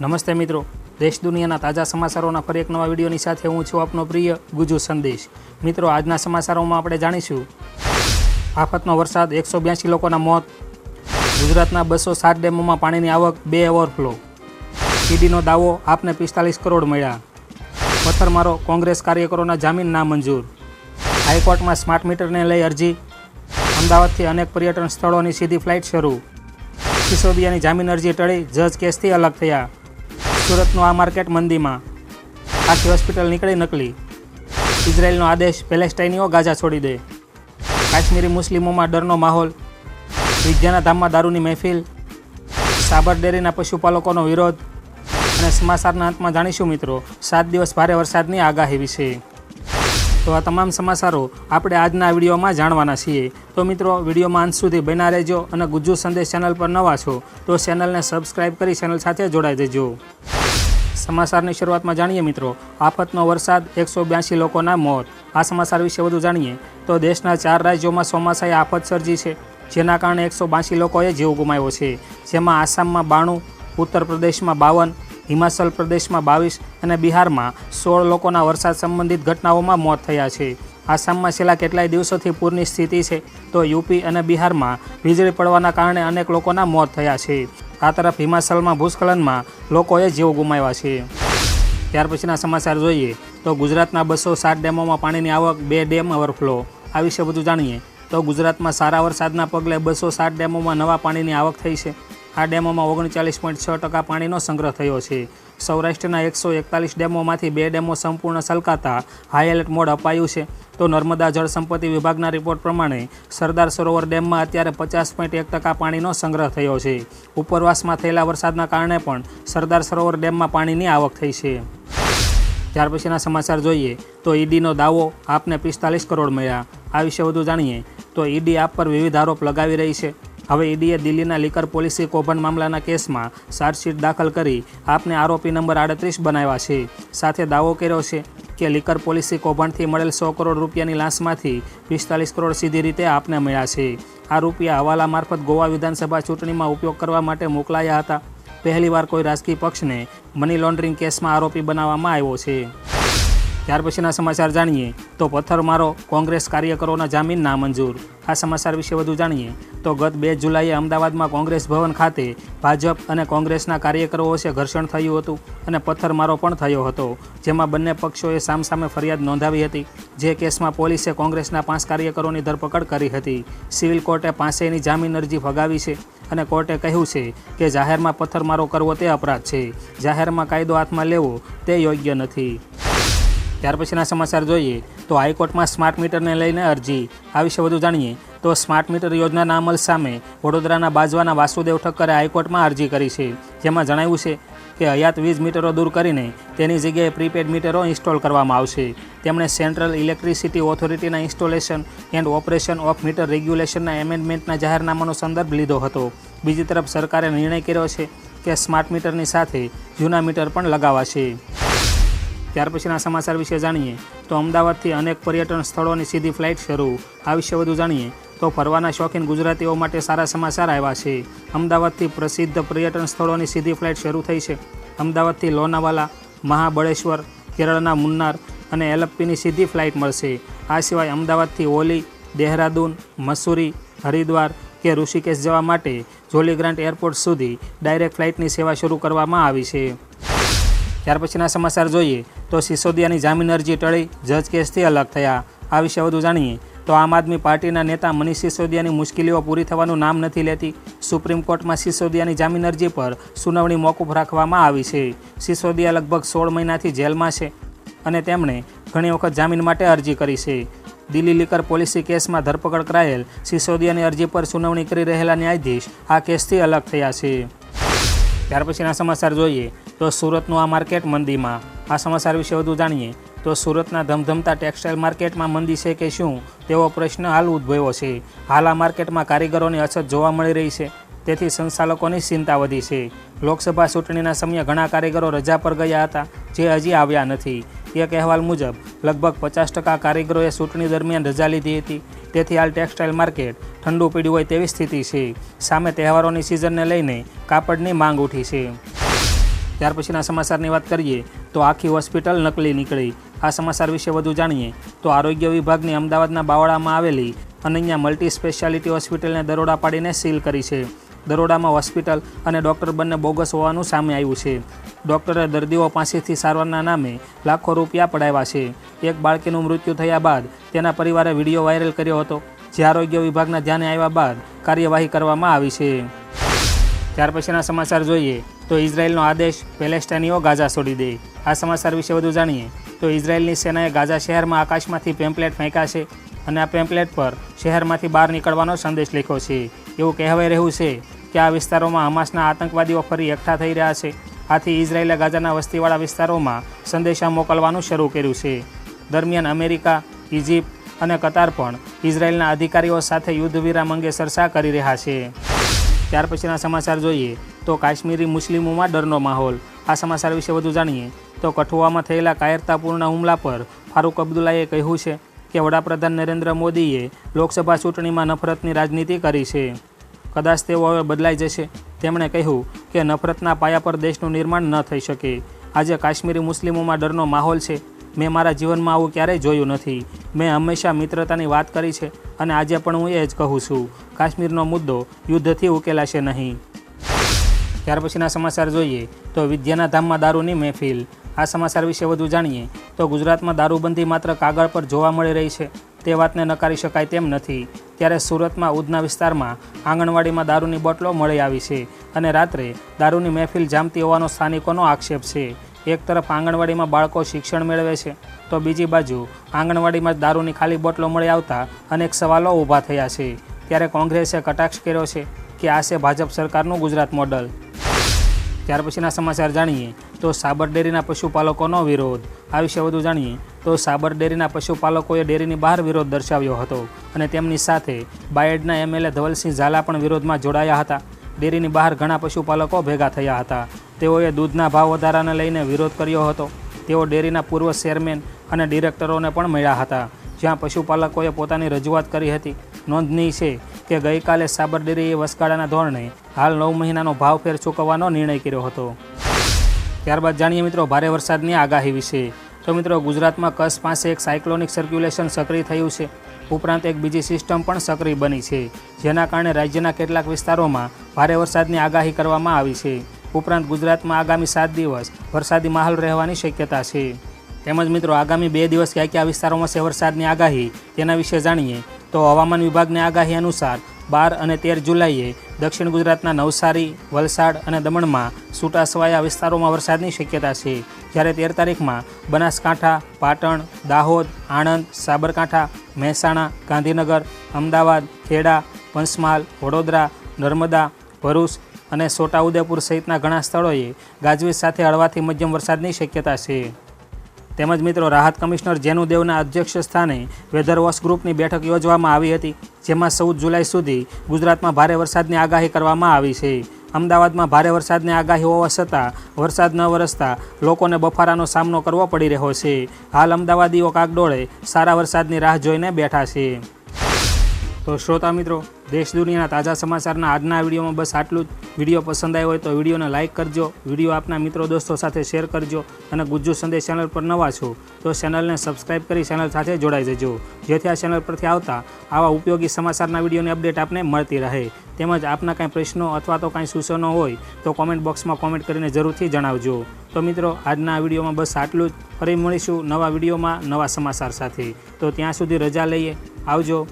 નમસ્તે મિત્રો. દેશ દુનિયાના તાજા સમાચારોના ફરી એક નવા વિડીયોની સાથે હું છું આપનો પ્રિય ગુજુ સંદેશ. મિત્રો, આજના સમાચારોમાં આપણે જાણીશું. આફતનો વરસાદ, એકસો બ્યાસી લોકોના મોત. ગુજરાતના બસો સાત ડેમોમાં પાણીની આવક, બે ઓવરફ્લો. ઈડીનો દાવો, આપને પિસ્તાલીસ કરોડ મળ્યા. પથ્થરમારો, કોંગ્રેસ કાર્યકરોના જામીન નામંજૂર હાઈકોર્ટમાં સ્માર્ટ મીટરને લઈ અરજી. અમદાવાદથી અનેક પર્યટન સ્થળોની સીધી ફ્લાઇટ શરૂ. સિસોદિયાની જામીન અરજી ટળી, જજ કેસથી અલગ થયા. સુરતનું આ માર્કેટ મંદીમાં. આખી હોસ્પિટલ નીકળી નકલી. ઇઝરાયલનો આદેશ પેલેસ્ટાઈનીઓ ગાજા છોડી દે. કાશ્મીરી મુસ્લિમોમાં ડરનો માહોલ. વિદ્યાના ધામમાં દારૂની મહેફિલ. સાબર ડેરીના પશુપાલકોનો વિરોધ. અને સમાચારના અંતમાં જાણીશું મિત્રો, સાત દિવસ ભારે વરસાદની આગાહી વિશે. તો આ તમામ સમાચારો આપણે આજના વિડીયોમાં જાણવાના છીએ. તો મિત્રો વિડીયોમાં અંત સુધી બના રહેજો અને ગુજ્જુ સંદેશ ચેનલ પર નવા છો, તો ચેનલને સબસ્ક્રાઈબ કરી ચેનલ સાથે જોડાઈ દેજો. સમાચારની શરૂઆતમાં જાણીએ મિત્રો, આફતનો વરસાદ, એકસો બ્યાસી લોકોના મોત. આ સમાચાર વિશે વધુ જાણીએ, તો દેશના ચાર રાજ્યોમાં ચોમાસાએ આફત સર્જી છે, જેના કારણે એકસો બ્યાસી લોકોએ જીવ ગુમાવ્યો છે. જેમાં આસામમાં બાણું, ઉત્તર પ્રદેશમાં બાવન હિમાચલ પ્રદેશમાં બાવીસ અને બિહારમાં સોળ લોકોના વરસાદ સંબંધિત ઘટનાઓમાં મોત થયા છે. આસામમાં છેલ્લા કેટલાય દિવસોથી પૂરની સ્થિતિ છે, તો યુપી અને બિહારમાં વીજળી પડવાના કારણે અનેક લોકોના મોત થયા છે. આ તરફ હિમાચલમાં ભૂસ્ખલનમાં લોકોએ જીવ ગુમાવ્યા છે. ત્યાર પછીના સમાચાર જોઈએ, તો ગુજરાતના બસો સાત ડેમોમાં પાણીની આવક, બે ડેમ ઓવરફ્લો આ વિશે વધુ જાણીએ, તો ગુજરાતમાં સારા વરસાદના પગલે બસો સાત ડેમોમાં નવા પાણીની આવક થઈ છે. આ ડેમોમાં ઓગણચાલીસ પોઈન્ટ છ ટકા પાણીનો સંગ્રહ થયો છે. સૌરાષ્ટ્રના એકસો એકતાલીસ ડેમોમાંથી બે ડેમો સંપૂર્ણ સલકાતા. હાઈ એલર્ટ મોડ અપાયું છે. તો નર્મદા જળ સંપત્તિ વિભાગના રિપોર્ટ પ્રમાણે સરદાર સરોવર ડેમમાં અત્યારે પચાસ પોઈન્ટ એક ટકા પાણીનો સંગ્રહ થયો છે. ઉપરવાસમાં થયેલા વરસાદના કારણે પણ સરદાર સરોવર ડેમમાં પાણીની આવક થઈ છે. ત્યાર પછીના સમાચાર જોઈએ તો ઈડીનો દાવો આપને પિસ્તાલીસ કરોડ મળ્યા. આ વિશે વધુ જાણીએ તો ઈડી આપ પર વિવિધ આરોપ લગાવી રહી છે. હવે ઈડીએ દિલ્હીના લીકર પોલિસી કૌભાંડ મામલાના કેસમાં ચાર્જશીટ દાખલ કરી આપને આરોપી નંબર આડત્રીસ બનાવ્યા છે. સાથે દાવો કર્યો છે કે લીકર પોલિસી કૌભાંડથી મળેલ સો કરોડ રૂપિયાની લાંચમાંથી પિસ્તાલીસ કરોડ સીધી રીતે આપને મળ્યા છે. આ રૂપિયા હવાલા મારફત ગોવા વિધાનસભા ચૂંટણીમાં ઉપયોગ કરવા માટે મોકલાયા હતા. પહેલીવાર કોઈ રાજકીય પક્ષને મની લોન્ડરિંગ કેસમાં આરોપી બનાવવામાં આવ્યો છે. ત્યાર પછીના સમાચાર જાણીએ તો પથ્થરમારો કોંગ્રેસ કાર્યકરોના જામીન નામંજૂર આ સમાચાર વિશે વધુ જાણીએ તો ગત બે જુલાઈએ અમદાવાદમાં કોંગ્રેસ ભવન ખાતે ભાજપ અને કોંગ્રેસના કાર્યકરો વચ્ચે ઘર્ષણ થયું હતું અને પથ્થરમારો પણ થયો હતો, જેમાં બંને પક્ષોએ સામસામે ફરિયાદ નોંધાવી હતી, જે કેસમાં પોલીસે કોંગ્રેસના પાંચ કાર્યકરોની ધરપકડ કરી હતી. સિવિલ કોર્ટે પાંચેયની જામીન અરજી ફગાવી છે અને કોર્ટે કહ્યું છે કે જાહેરમાં પથ્થરમારો કરવો તે અપરાધ છે. જાહેરમાં કાયદો હાથમાં લેવો તે યોગ્ય નથી. ત્યાર પછીના સમાચાર જોઈએ તો હાઈકોર્ટમાં સ્માર્ટ મીટરને લઈને અરજી. આ વિશે વધુ જાણીએ તો સ્માર્ટ મીટર યોજનાના અમલ સામે વડોદરાના બાજવાના વાસુદેવ ઠક્કરે હાઈકોર્ટમાં અરજી કરી છે. જેમાં જણાવ્યું છે કે હયાત વીજ મીટરો દૂર કરીને તેની જગ્યાએ પ્રીપેડ મીટરો ઇન્સ્ટોલ કરવામાં આવશે. તેમણે central electricity ઓથોરિટીના installation and operation of meter રેગ્યુલેશનના એમેન્ડમેન્ટના જાહેરનામાનો સંદર્ભ લીધો હતો. બીજી તરફ સરકારે નિર્ણય કર્યો છે કે સ્માર્ટ મીટરની સાથે જૂના મીટર પણ લગાવાશે. ત્યાર પછીના સમાચાર વિશે જાણીએ તો અમદાવાદથી અનેક પર્યટન સ્થળોની સીધી ફ્લાઇટ શરૂ. આ વિશે વધુ જાણીએ તો ફરવાના શોખીન ગુજરાતીઓ માટે સારા સમાચાર આવ્યા છે. અમદાવાદથી પ્રસિદ્ધ પર્યટન સ્થળોની સીધી ફ્લાઇટ શરૂ થઈ છે. અમદાવાદથી લોનાવાલા, મહાબળેશ્વર, કેરળના મુન્નાર અને એલપ્પીની સીધી ફ્લાઇટ મળશે. આ સિવાય અમદાવાદથી ઓલી, દેહરાદૂન, મસૂરી, હરિદ્વાર કે ઋષિકેશ જવા માટે જોલી ગ્રાન્ટ એરપોર્ટ સુધી ડાયરેક્ટ ફ્લાઇટની સેવા શરૂ કરવામાં આવી છે. ત્યાર પછીના સમાચાર જોઈએ તો સિસોદિયાની જામીન અરજી ટળી જજ કેસથી અલગ થયા. આ વિશે વધુ જાણીએ તો આમ આદમી પાર્ટીના નેતા મનીષ સિસોદિયાની મુશ્કેલીઓ પૂરી થવાનું નામ નથી લેતી. સુપ્રીમ કોર્ટમાં સિસોદિયાની જામીન અરજી પર સુનાવણી મોકૂફ રાખવામાં આવી છે. સિસોદિયા લગભગ સોળ મહિનાથી જેલમાં છે અને તેમણે ઘણી વખત જામીન માટે અરજી કરી છે. દિલ્હી લીકર પોલિસી કેસમાં ધરપકડ કરાયેલ સિસોદિયાની અરજી પર સુનાવણી કરી રહેલા ન્યાયાધીશ આ કેસથી અલગ થયા છે. ત્યાર પછીના સમાચાર જોઈએ તો સુરતનું આ માર્કેટ મંદીમાં. આ સમાચાર વિશે વધુ જાણીએ તો સુરતના ધમધમતા ટેક્સટાઇલ માર્કેટમાં મંદી છે કે શું? તેવો પ્રશ્ન હાલ ઉદ્ભવ્યો છે. હાલ આ માર્કેટમાં કારીગરોની અછત જોવા મળી રહી છે. તેથી સંચાલકોની ચિંતા વધી છે. લોકસભા ચૂંટણીના સમયે ઘણા કારીગરો રજા પર ગયા હતા, જે હજી આવ્યા નથી. એક અહેવાલ મુજબ, લગભગ પચાસ ટકા કારીગરોએ ચૂંટણી દરમિયાન રજા લીધી હતી. તેથી હાલ ટેક્સટાઇલ માર્કેટ ઠંડુ પીડ્યું હોય તેવી સ્થિતિ છે. સામે તહેવારોની સિઝનને લઈને કાપડની માંગ ઉઠી છે. ત્યાર પછીના સમાચારની વાત કરીએ તો આખી હોસ્પિટલ નકલી નીકળી. આ સમાચાર વિશે વધુ જાણીએ તો આરોગ્ય વિભાગની અમદાવાદના બાવળામાં આવેલી અનન્યા મલ્ટી સ્પેશિયાલિટી હોસ્પિટલને દરોડા પાડીને સીલ કરી છે. દરોડામાં હોસ્પિટલ અને ડૉક્ટર બંને બોગસ હોવાનું સામે આવ્યું છે. ડૉક્ટરે દર્દીઓ પાસેથી સારવારના નામે લાખો રૂપિયા પડાવ્યા છે. એક બાળકીનું મૃત્યુ થયા બાદ તેના પરિવારે વીડિયો વાયરલ કર્યો હતો. જે આરોગ્ય વિભાગના ધ્યાને આવ્યા બાદ કાર્યવાહી કરવામાં આવી છે. ત્યાર પછીના સમાચાર જોઈએ તો ઇઝરાયેલનો આદેશ પેલેસ્ટાઈનીઓ ગાઝા છોડી દે. આ સમાચાર વિશે વધુ જાણીએ તો ઇઝરાયેલની સેનાએ ગાઝા શહેરમાં આકાશમાંથી પેમ્પલેટ ફેંક્યા છે અને આ પેમ્પલેટ પર શહેરમાંથી બહાર નીકળવાનો સંદેશ લખ્યો છે. એવું કહેવાઈ રહ્યું છે કે આ વિસ્તારોમાં હમાસના આતંકવાદીઓ ફરી એકઠા થઈ રહ્યા છે. આથી ઇઝરાયેલે ગાઝાના વસ્તીવાળા વિસ્તારોમાં સંદેશા મોકલવાનું શરૂ કર્યું છે. દરમિયાન અમેરિકા ઇજિપ્ત અને કતાર પણ ઇઝરાયેલના અધિકારીઓ સાથે યુદ્ધ વિરામ અંગે ચર્ચા કરી રહ્યા છે. ત્યાર પછીના સમાચાર જોઈએ તો કાશ્મીરી મુસ્લિમોમાં ડરનો માહોલ. આ સમાચાર વિશે વધુ જાણીએ તો કઠુઆમાં થયેલા કાયરતાપૂર્ણ હુમલા પર ફારૂક અબ્દુલ્લાએ કહ્યું છે કે વડાપ્રધાન નરેન્દ્ર મોદીએ લોકસભા ચૂંટણીમાં નફરતની રાજનીતિ કરી છે. કદાચ તેઓ હવે બદલાઈ જશે. તેમણે કહ્યું કે નફરતના પાયા પર દેશનું નિર્માણ ન થઈ શકે. આજે કાશ્મીરી મુસ્લિમોમાં ડરનો માહોલ છે. મેં મારા જીવનમાં આવું ક્યારેય જોયું નથી. મેં હંમેશા મિત્રતાની વાત કરી છે અને આજે પણ હું એ જ કહું છું. કાશ્મીરનો મુદ્દો યુદ્ધથી ઉકેલાશે નહીં. ત્યાર પછીના સમાચાર જોઈએ તો વિદ્યાના ધામમાં દારૂની મહેફિલ. આ સમાચાર વિશે વધુ જાણીએ તો ગુજરાતમાં દારૂબંધી માત્ર કાગળ પર જોવા મળી રહી છે. તે વાતને નકારી શકાય તેમ નથી. ત્યારે સુરતમાં ઉધના વિસ્તારમાં આંગણવાડીમાં દારૂની બોટલો મળી આવી છે અને રાત્રે દારૂની મહેફિલ જામતી હોવાનો સ્થાનિકોનો આક્ષેપ છે. એક તરફ આંગણવાડીમાં બાળકો શિક્ષણ મેળવે છે, તો બીજી બાજુ આંગણવાડીમાં દારૂની ખાલી બોટલો મળી આવતા અનેક સવાલો ઊભા થયા છે. ત્યારે કોંગ્રેસે કટાક્ષ કર્યો છે કે આ છે ભાજપ સરકારનું ગુજરાત મોડલ. ત્યાર પછીના સમાચાર જાણીએ તો સાબર ડેરીના પશુપાલકોનો વિરોધ. આ વિશે વધુ જાણીએ તો સાબર ડેરીના પશુપાલકોએ ડેરીની બહાર વિરોધ દર્શાવ્યો હતો અને તેમની સાથે બાયડના એમએલએ ધવલસિંહ ઝાલા પણ વિરોધમાં જોડાયા હતા. ડેરીની બહાર ઘણા પશુપાલકો ભેગા થયા હતા. તેઓએ દૂધના ભાવ વધારાને લઈને વિરોધ કર્યો હતો. તેઓ ડેરીના પૂર્વ ચેરમેન અને ડિરેક્ટરોને પણ મળ્યા હતા, જ્યાં પશુપાલકોએ પોતાની રજૂઆત કરી હતી. નોંધનીય છે કે ગઈકાલે સાબર ડેરીએ ધોરણે હાલ નવ મહિનાનો ભાવ ફેર ચૂકવવાનો નિર્ણય કર્યો હતો. ત્યારબાદ જાણીએ મિત્રો, ભારે વરસાદની આગાહી વિશે. તો મિત્રો, ગુજરાતમાં કચ્છ પાસે એક સાયક્લોનિક સર્ક્યુલેશન સક્રિય થયું છે. ઉપરાંત એક બીજી સિસ્ટમ પણ સક્રિય બની છે, જેના કારણે રાજ્યના કેટલાક વિસ્તારોમાં ભારે વરસાદની આગાહી કરવામાં આવી છે. ઉપરાંત ગુજરાતમાં આગામી સાત દિવસ વરસાદી માહોલ રહેવાની શક્યતા છે. તેમજ મિત્રો, આગામી બે દિવસ કયા કયા વિસ્તારોમાં છે વરસાદની આગાહી, તેના વિશે જાણીએ તો હવામાન વિભાગની આગાહી અનુસાર બાર અને તેર જુલાઈએ દક્ષિણ ગુજરાતના નવસારી, વલસાડ અને દમણમાં છૂટાછવાયા વિસ્તારોમાં વરસાદની શક્યતા છે. જ્યારે તેર તારીખમાં બનાસકાંઠા, પાટણ, દાહોદ, આણંદ, સાબરકાંઠા, મહેસાણા, ગાંધીનગર, અમદાવાદ, ખેડા, પંચમહાલ, વડોદરા, નર્મદા, ભરૂચ અને છોટાઉદેપુર સહિતના ઘણા સ્થળોએ ગાજવીજ સાથે હળવાથી મધ્યમ વરસાદની શક્યતા છે. તેમજ મિત્રો રાહત કમિશનર જેનુ દેવના અધ્યક્ષ સ્થાને વેધર વોચ ગ્રુપની બેઠક યોજવામાં આવી હતી, જેમાં ચૌદ જુલાઈ સુધી ગુજરાતમાં ભારે વરસાદની આગાહી કરવામાં આવી છે. અમદાવાદમાં ભારે વરસાદની આગાહી હોવા છતાં, વરસાદ ન વરસતા લોકોને બફારાનો સામનો કરવો પડી રહ્યો છે. હાલ અમદાવાદીઓ કાગડોળે સારા વરસાદની રાહ જોઈને બેઠા છે. તો શ્રોતા મિત્રો દેશ દુનિયાના તાજા સમાચારના આજના વિડીયોમાં બસ આટલું જ. વીડિયો પસંદ આવ્યો હોય તો વિડીયોને લાઇક કરજો, વીડિયો આપના મિત્રો દોસ્તો સાથે શેર કરજો અને ગુજ્જુ સંદેશ ચેનલ પર નવા છો તો ચેનલને સબસ્ક્રાઇબ કરી ચેનલ સાથે જોડાઈ જજો. જેથી આ ચેનલ પરથી આવતા આવા ઉપયોગી સમાચારના વિડીયોની અપડેટ આપને મળતી રહે. તેમજ આપના કાંઈ પ્રશ્નો અથવા તો કાંઈ સૂચનો હોય તો કોમેન્ટ બોક્સમાં કોમેન્ટ કરીને જરૂરથી જણાવજો. તો મિત્રો, આજના વિડીયોમાં બસ આટલું જ. ફરી મળીશું નવા વિડીયોમાં નવા સમાચાર સાથે. તો ત્યાં સુધી રજા લઈએ. આવજો.